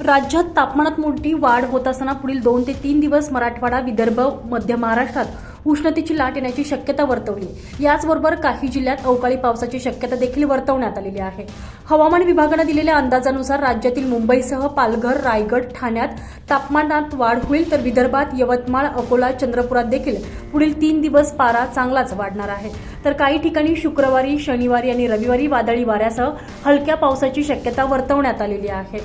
राज्यात तापमानात मोठी वाढ होत असताना पुढील दोन ते तीन दिवस मराठवाडा विदर्भ मध्य महाराष्ट्रात उष्णतेची लाट येण्याची शक्यता वर्तवली. याचबरोबर काही जिल्ह्यात अवकाळी पावसाची शक्यता देखील वर्तवण्यात आलेली आहे. हवामान विभागानं दिलेल्या अंदाजानुसार राज्यातील मुंबईसह पालघर रायगड ठाण्यात तापमानात वाढ होईल तर विदर्भात यवतमाळ अकोला चंद्रपुरात देखील पुढील तीन दिवस पारा चांगलाच वाढणार आहे. तर काही ठिकाणी शुक्रवारी शनिवारी आणि रविवारी वादळी वाऱ्यासह हलक्या पावसाची शक्यता वर्तवण्यात आलेली आहे.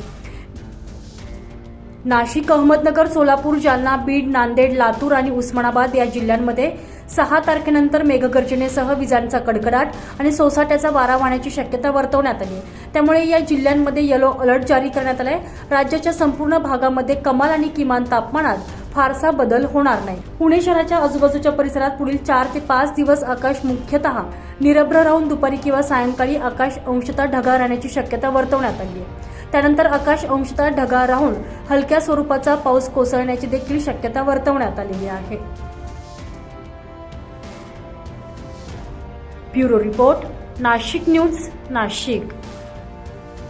नाशिक अहमदनगर सोलापूर जालना बीड नांदेड लातूर आणि उस्मानाबाद या जिल्ह्यांमध्ये सहा तारखेनंतर मेघगर्जनेसह विजांचा कडकडाट आणि सोसाट्याचा वारा वाहण्याची शक्यता वर्तवण्यात आली. त्यामुळे या जिल्ह्यांमध्ये येलो अलर्ट जारी करण्यात आलाय. राज्याच्या संपूर्ण भागामध्ये कमाल आणि किमान तापमानात फारसा बदल होणार नाही. पुणे शहराच्या आजूबाजूच्या परिसरात पुढील चार ते पाच दिवस आकाश मुख्यतः निरभ्र राहून दुपारी किंवा सायंकाळी आकाश अंशतः ढगाळ राहण्याची शक्यता वर्तवण्यात आली आहे. त्यानंतर आकाश अंशतः ढगाळ राहून हलक्या स्वरूपाचा पाऊस कोसळण्याची देखील शक्यता वर्तवण्यात आलेली आहे. Bureau report Nashik news Nashik.